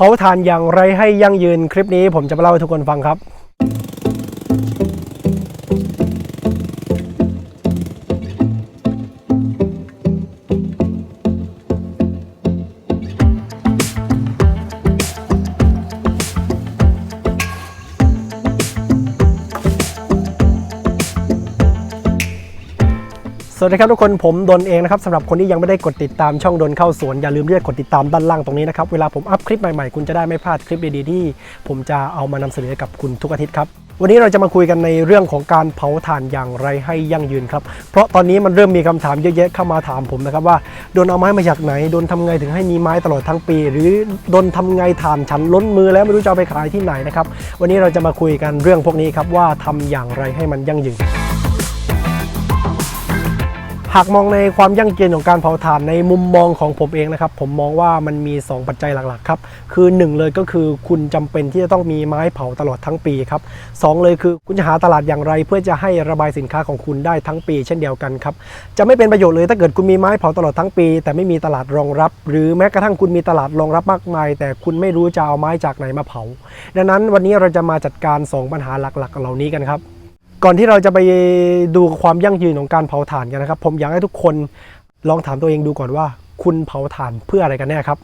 เผาถ่านอย่างไรให้ยั่งยืนคลิปนี้ผมจะมาเล่าให้ทุกคนฟังครับ สวัสดีครับทุกคนผมดนเองนะครับสำหรับคนที่ยังไม่ได้กดติดตามช่องดนเข้าสวน อย่าลืมเรียกกดติดตามด้านล่างตรงนี้นะครับ เวลาผมอัพคลิปใหม่ๆ คุณจะได้ไม่พลาดคลิปดีๆที่ผมจะเอามานำเสนอกับคุณทุกอาทิตย์ครับ วันนี้เราจะมาคุยกันในเรื่องของการเผาถ่านอย่างไรให้ยั่งยืนครับ เพราะตอนนี้มันเริ่มมีคำถามเยอะแยะเข้ามาถามผมนะครับว่าโดนเอาไม้มาจากไหนโดนทำไงถึงให้มีไม้ตลอดทั้งปี หรือโดนทำไงถ่านฉันล้นมือแล้วไม่รู้จะเอาไปขายที่ไหนนะครับวันนี้เราจะมาคุยกันเรื่องพวกนี้ครับว่าทำอย่างไรให้มันยั่งยืน หากมองในความยั่งยืนของการเผาถ่านในมุมมองของผมเองนะครับ ผมมองว่ามันมี 2 ปัจจัยหลักๆครับคือ 1 เลยก็คือคุณจำเป็นที่จะต้องมีไม้เผาตลอดทั้งปีครับสองเลยคือคุณจะหาตลาดอย่างไร เพื่อจะให้ระบายสินค้าของคุณได้ทั้งปี เช่นเดียวกันครับจะไม่เป็นประโยชน์เลยถ้าเกิดคุณมีไม้เผาตลอดทั้งปี แต่ไม่มีตลาดรองรับ หรือแม้กระทั่งคุณมีตลาดรองรับมากมาย แต่คุณไม่รู้จะเอาไม้จากไหนมาเผา ดังนั้นวันนี้เราจะมาจัดการ 2 ปัญหาหลักๆ เหล่านี้กันครับ ก่อนที่เราจะไปดูความยั่งยืนของการเผาถ่านกันนะครับ ผมอยากให้ทุกคนลองถามตัวเองดูก่อนว่า คุณเผาถ่านเพื่ออะไรกันแน่ครับ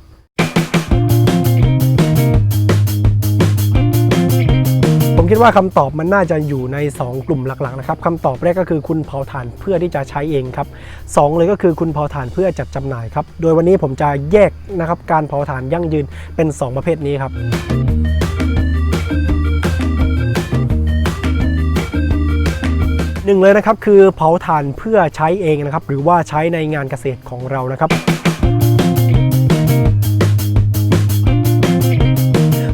ผมคิดว่าคำตอบมันน่าจะอยู่ใน 2 กลุ่มหลักๆนะครับคำตอบแรกก็คือคุณเผาถ่านเพื่อที่จะใช้เองครับสองเลยก็คือคุณเผาถ่านเพื่อจัดจำหน่ายครับ โดยวันนี้ผมจะแยกนะครับการเผาถ่านยั่งยืนเป็น 2 ประเภทนี้ครับ หนึ่งเลยนะครับคือเผาถ่านเพื่อใช้เองนะครับหรือว่าใช้ในงานเกษตรของเรานะครับ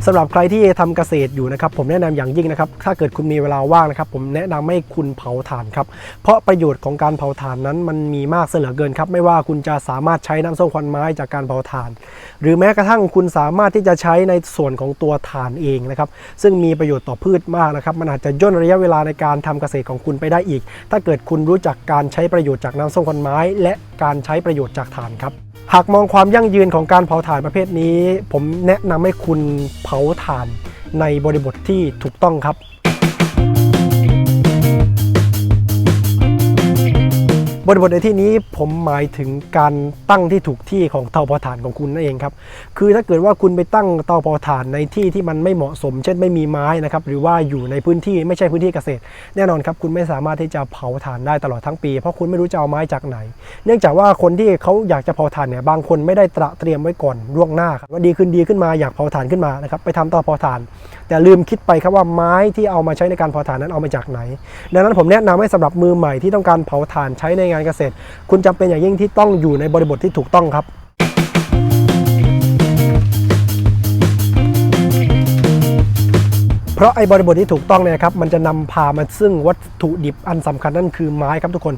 สำหรับใครที่ทำเกษตรอยู่นะครับผมแนะนำอย่างยิ่งนะครับถ้าเกิดคุณมีเวลาว่างนะครับผมแนะนำให้คุณเผาถ่านครับเพราะประโยชน์ของการเผาถ่านนั้นมันมีมากเสียเหลือเกินครับไม่ว่าคุณจะสามารถใช้น้ำส้มควันไม้จากการเผาถ่าน หรือแม้กระทั่งคุณสามารถที่จะใช้ในส่วนของตัวถ่านเองนะครับซึ่งมีประโยชน์ต่อพืชมากนะครับมันอาจจะย่นระยะเวลาในการทำเกษตรของคุณไปได้อีก ถ้าเกิดคุณรู้จักการใช้ประโยชน์จากน้ำส้มควันไม้ และการใช้ประโยชน์จากถ่านครับ หากมองความยั่งยืนของการเผาถ่านประเภทนี้ ผมแนะนำให้คุณเผาถ่านในบริบทที่ถูกต้องครับ บริบทในที่นี้ผมหมายถึงการตั้งที่ถูกที่ของเตาเผาถ่านของคุณนั่นเองครับ คือถ้าเกิดว่าคุณไปตั้งเตาเผาถ่านในที่ที่มันไม่เหมาะสม เช่นไม่มีไม้นะครับ หรือว่าอยู่ในพื้นที่ไม่ใช่พื้นที่เกษตร แน่นอนครับคุณไม่สามารถที่จะเผาถ่านได้ตลอดทั้งปี เพราะคุณไม่รู้จะเอาไม้จากไหน เนื่องจากว่าคนที่เขาอยากจะเผาถ่านเนี่ยบางคนไม่ได้ตระเตรียมไว้ก่อนล่วงหน้าครับว่าดีขึ้นดีขึ้นมาอยากเผาถ่านขึ้นมานะครับไปทำเตาเผาถ่าน แต่ลืมคิดไปครับว่าไม้ที่เอามาใช้ในการเผาถ่านนั้นเอามาจากไหน ดังนั้นผมแนะนำให้สำหรับมือใหม่ที่ต้องการเผาถ่านใช้ในงานเกษตร คุณจำเป็นอย่างยิ่งที่ต้องอยู่ในบริบทที่ถูกต้องครับเพราะไอ้บริบทที่ถูกต้องเนี่ยครับมันจะนำพามาซึ่งวัตถุดิบอันสำคัญนั่นคือไม้ครับทุกคน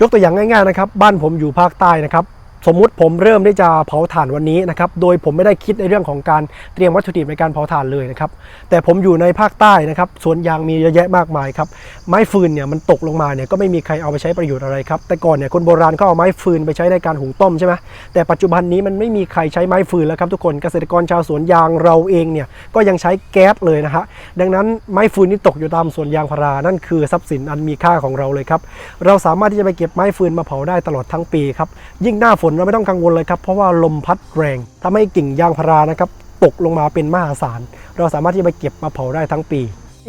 ยกตัวอย่างง่ายๆนะครับ บ้านผมอยู่ภาคใต้นะครับ สมมุติผมเริ่มที่จะเผาถ่านวันนี้นะครับ โดยผมไม่ได้คิดในเรื่องของการเตรียมวัตถุดิบในการเผาถ่านเลยนะครับ แต่ผมอยู่ในภาคใต้นะครับสวนยางมีเยอะแยะมากมายครับ ไม้ฟืนเนี่ยมันตกลงมาเนี่ยก็ไม่มีใครเอาไปใช้ประโยชน์อะไรครับ แต่ก่อนเนี่ยคนโบราณเขาเอาไม้ฟืนไปใช้ในการหุงต้มใช่ไหมแต่ปัจจุบันนี้มันไม่มีใครใช้ไม้ฟืนแล้วครับทุกคน เกษตรกรชาวสวนยางเราเองเนี่ยก็ยังใช้แก๊สเลยนะฮะ ดังนั้นไม้ฟืนที่ตกอยู่ตามสวนยางพารา นั่นคือทรัพย์สินอันมีค่าของเราเลยครับ เราสามารถที่จะไปเก็บไม้ฟืนมาเผาได้ตลอดทั้งปีครับ ยิ่งหน้าฝนเราไม่ต้องกังวลเลยครับ เพราะว่าลมพัดแรงทำให้กิ่งยางพารานะครับตกลงมาเป็นมหาศาล เราสามารถที่จะไปเก็บมาเผาได้ทั้งปี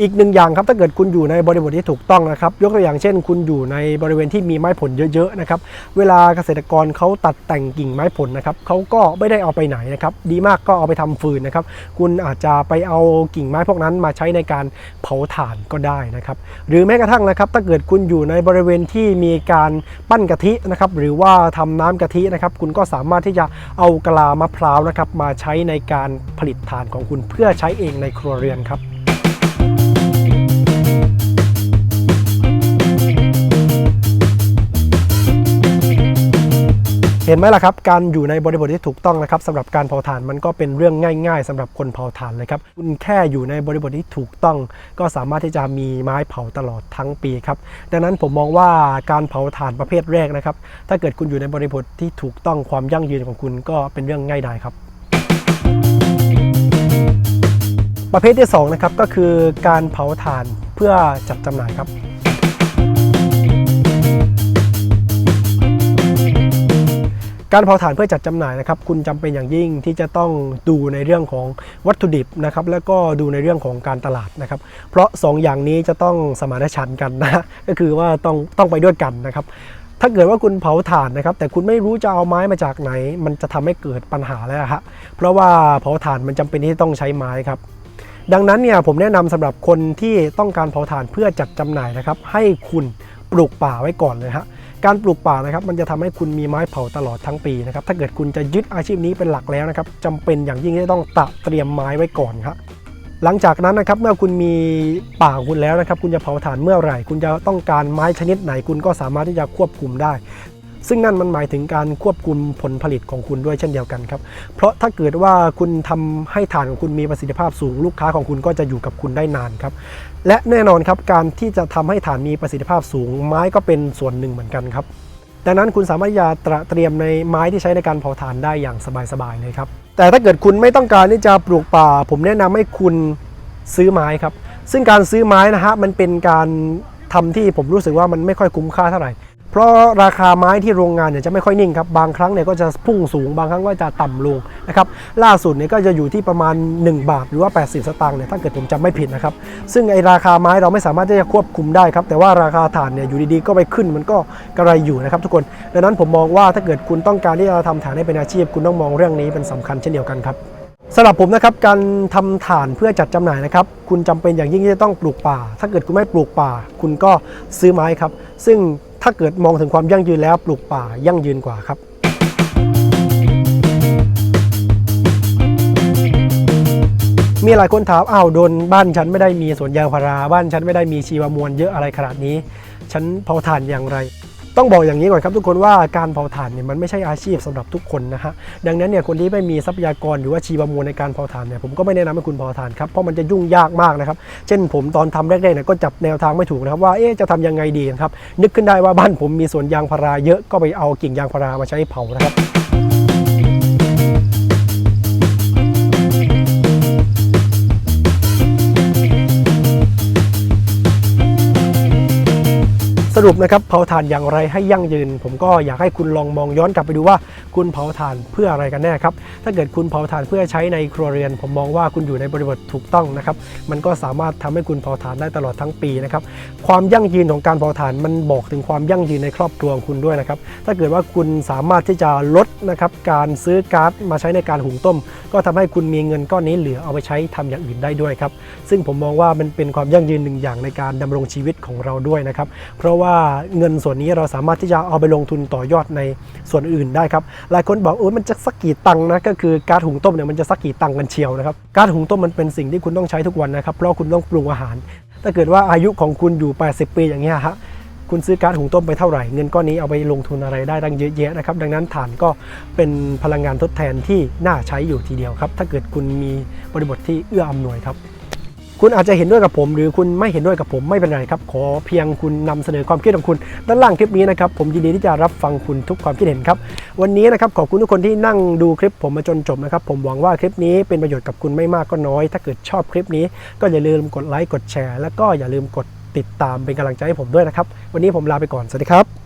อีกหนึ่งอย่างครับถ้าเกิดคุณอยู่ในบริบทที่ถูกต้องนะครับ ยกตัวอย่างเช่น คุณอยู่ในบริเวณที่มีไม้ผลเยอะๆนะครับเวลาเกษตรกรเขาตัดแต่งกิ่งไม้ผลนะครับเขาก็ไม่ได้เอาไปไหนนะครับดีมากก็เอาไปทำฟืนนะครับคุณอาจจะไปเอากิ่งไม้พวกนั้นมาใช้ในการเผาถ่านก็ได้นะครับหรือแม้กระทั่งนะครับถ้าเกิดคุณอยู่ในบริเวณที่มีการปั้นกะทินะครับหรือว่าทำน้ำกะทินะครับคุณก็สามารถที่จะเอากะลามะพร้าวนะครับมาใช้ในการผลิตถ่านของคุณเพื่อใช้เองในครัวเรือนครับ ห็นไหมล่ะครับ การอยู่ในบริบทที่ถูกต้องนะครับสำหรับการเผาถ่านมันก็เป็นเรื่องง่าย ๆสำหรับคนเผาถ่านเลยครับคุณแค่อยู่ในบริบทที่ถูกต้อง ก็สามารถที่จะมีไม้เผาตลอดทั้งปีครับดังนั้นผมมองว่าการเผาถ่านประเภทแรกนะครับถ้าเกิดคุณอยู่ในบริบทที่ถูกต้องความยั่งยืนของคุณก็เป็นเรื่องง่ายดายครับประเภทที่2นะครับก็คือการเผาถ่านเพื่อจัดจำหน่ายครับ การเผาถ่านเพื่อจัดจำหน่ายนะครับคุณจำเป็นอย่างยิ่งที่จะต้องดูในเรื่องของวัตถุดิบนะครับแล้วก็ดูในเรื่องของการตลาดนะครับ เพราะ 2 อย่างนี้จะต้องสมานฉันท์กันนะก็คือว่าต้องต้องไปด้วยกันนะครับถ้าเกิดว่าคุณเผาถ่านนะครับ แต่คุณไม่รู้จะเอาไม้มาจากไหน มันจะทำให้เกิดปัญหาแล้วฮะเพราะว่าเผาถ่านมันจำเป็นที่ต้องใช้ไม้ครับดังนั้นเนี่ยผมแนะนำสำหรับคนที่ต้องการเผาถ่านเพื่อจัดจำหน่ายนะครับ ให้คุณปลูกป่าไว้ก่อนเลยฮะ การปลูกป่านะครับมันจะทำให้คุณมีไม้เผาตลอดทั้งปีนะครับถ้าเกิดคุณจะยึดอาชีพนี้เป็นหลักแล้วนะครับจำเป็นอย่างยิ่งที่จะต้องตระเตรียมไม้ไว้ก่อนครับหลังจากนั้นนะครับเมื่อคุณมีป่าคุณแล้วนะครับ คุณจะเผาถ่านเมื่อไหร่ คุณจะต้องการไม้ชนิดไหนคุณก็สามารถที่จะควบคุมได้ ซึ่งนั่นมันหมายถึงการควบคุมผลผลิตของคุณด้วยเช่นเดียวกันครับ เพราะถ้าเกิดว่าคุณทำให้ถ่านของคุณมีประสิทธิภาพสูงลูกค้าของคุณก็จะอยู่กับคุณได้นานครับ และแน่นอนครับการที่จะทำให้ถ่านมีประสิทธิภาพสูง ไม้ก็เป็นส่วนหนึ่งเหมือนกันครับ ดังนั้นคุณสามารถที่จะตระเตรียมในไม้ที่ใช้ในการเผาถ่านได้อย่างสบายๆเลยครับ แต่ถ้าเกิดคุณไม่ต้องการที่จะปลูกป่า ผมแนะนำให้คุณซื้อไม้ครับ ซึ่งการซื้อไม้นะฮะมันเป็นการทำที่ผมรู้สึกว่ามันไม่ค่อยคุ้มค่าเท่าไหร่ เพราะราคาไม้ที่โรงงานเนี่ยจะไม่ค่อยนิ่งครับ บางครั้งเนี่ยก็จะพุ่งสูง บางครั้งก็จะต่ำลงนะครับ ล่าสุดเนี่ยก็จะอยู่ที่ประมาณ 1 บาท หรือว่า 80 สตางค์เนี่ย ถ้าเกิดผมจำไม่ผิดนะครับ ซึ่งไอราคาไม้เราไม่สามารถที่จะควบคุมได้ครับ แต่ว่าราคาถ่านเนี่ยอยู่ดีๆ ก็ไปขึ้นมันก็กระไรอยู่นะครับทุกคน ดังนั้นผมมองว่าถ้าเกิดคุณต้องการที่จะทำถ่านให้เป็นอาชีพ คุณต้องมองเรื่องนี้เป็นสำคัญเช่นเดียวกันครับสำหรับผมนะครับการทำถ่านเพื่อจัดจำหน่ายนะครับคุณจำเป็นอย่างยิ่งที่จะต้องปลูกป่า ถ้าเกิดคุณไม่ปลูกป่า คุณก็ซื้อไม้ครับ ซึ่ง ถ้าเกิดมองถึงความยั่งยืนแล้วปลูกป่ายั่งยืนกว่าครับมีหลายคนถามอ้าวโดนบ้านฉันไม่ได้มีสวนยางพารา บ้านฉันไม่ได้มีชีวมวลเยอะอะไรขนาดนี้ ฉันเผาถ่านอย่างไร ต้องบอกอย่างนี้ก่อนครับทุกคนว่าการเผาถ่านเนี่ยมันไม่ใช่อาชีพสำหรับทุกคนนะฮะดังนั้นเนี่ยคนที่ไม่มีทรัพยากรหรือว่าชีวมวลในการเผาถ่านเนี่ยผมก็ไม่แนะนำให้คุณเผาถ่านครับเพราะมันจะยุ่งยากมากนะครับเช่นผมตอนทำแรกๆเนี่ยก็จับแนวทางไม่ถูกนะครับว่าเอ๊ะจะทำยังไงดีนะครับนึกขึ้นได้ว่าบ้านผมมีสวนยางพาราเยอะก็ไปเอากิ่งยางพารามาใช้เผานะครับ รุปนะครับเผาถ่านอย่างไรให้ยั่งยืน ผมก็อยากให้คุณลองมองย้อนกลับไปดูว่าคุณเผาถ่านเพื่ออะไรกันแน่ครับถ้าเกิดคุณเผาถ่านเพื่อใช้ในครัวเรือน ผมมองว่าคุณอยู่ในบริบทถูกต้องนะครับมันก็สามารถทำให้คุณเผาถ่านได้ตลอดทั้งปีนะครับความยั่งยืนของการเผาถ่านมันบอกถึงความยั่งยืนในครอบครัวของคุณด้วยนะครับถ้าเกิดว่าคุณสามารถที่จะลดนะครับการซื้อก๊าซมาใช้ในการหุงต้ม ก็ทำให้คุณมีเงินก้อนนี้เหลือเอาไปใช้ทำอย่างอื่นได้ด้วยครับซึ่งผมมองว่ามันเป็นความยั่งยืนหนึ่งอย่างในการดำรงชีวิตของเราด้วยนะครับเพราะว่าเงินส่วนนี้เราสามารถที่จะเอาไปลงทุนต่อยอดในส่วนอื่นได้ครับ หลายคนบอกโอ้ยมันจะสักกี่ตังค์นะ ก็คือการหุงต้มเนี่ยมันจะสักกี่ตังค์กันเชียวนะครับ การหุงต้มมันเป็นสิ่งที่คุณต้องใช้ทุกวันนะครับ เพราะคุณต้องปรุงอาหาร ถ้าเกิดว่าอายุของคุณอยู่ 80 ปีอย่างเงี้ยฮะคุณซื้อการหุงต้มไปเท่าไหร่ เงินก้อนนี้เอาไปลงทุนอะไรได้ตั้งเยอะแยะนะครับ ดังนั้นถ่านก็เป็นพลังงานทดแทนที่น่าใช้อยู่ทีเดียวครับ ถ้าเกิดคุณมีบริบทที่เอื้ออำนวยครับ คุณอาจจะเห็นด้วยกับผม หรือคุณไม่เห็นด้วยกับผมไม่เป็นไรครับ ขอเพียงคุณนำเสนอความคิดของคุณ ด้านล่างคลิปนี้นะครับ ผมยินดีที่จะรับฟังคุณทุกความคิดเห็นครับ วันนี้นะครับขอบคุณทุกคนที่นั่งดูคลิปผมมาจนจบนะครับ ผมหวังว่าคลิปนี้เป็นประโยชน์กับคุณไม่มากก็น้อย ถ้าเกิดชอบคลิปนี้ ก็อย่าลืมกดไลค์กดแชร์ แล้วก็อย่าลืมกดติดตามเป็นกำลังใจให้ผมด้วยนะครับ วันนี้ผมลาไปก่อน สวัสดีครับ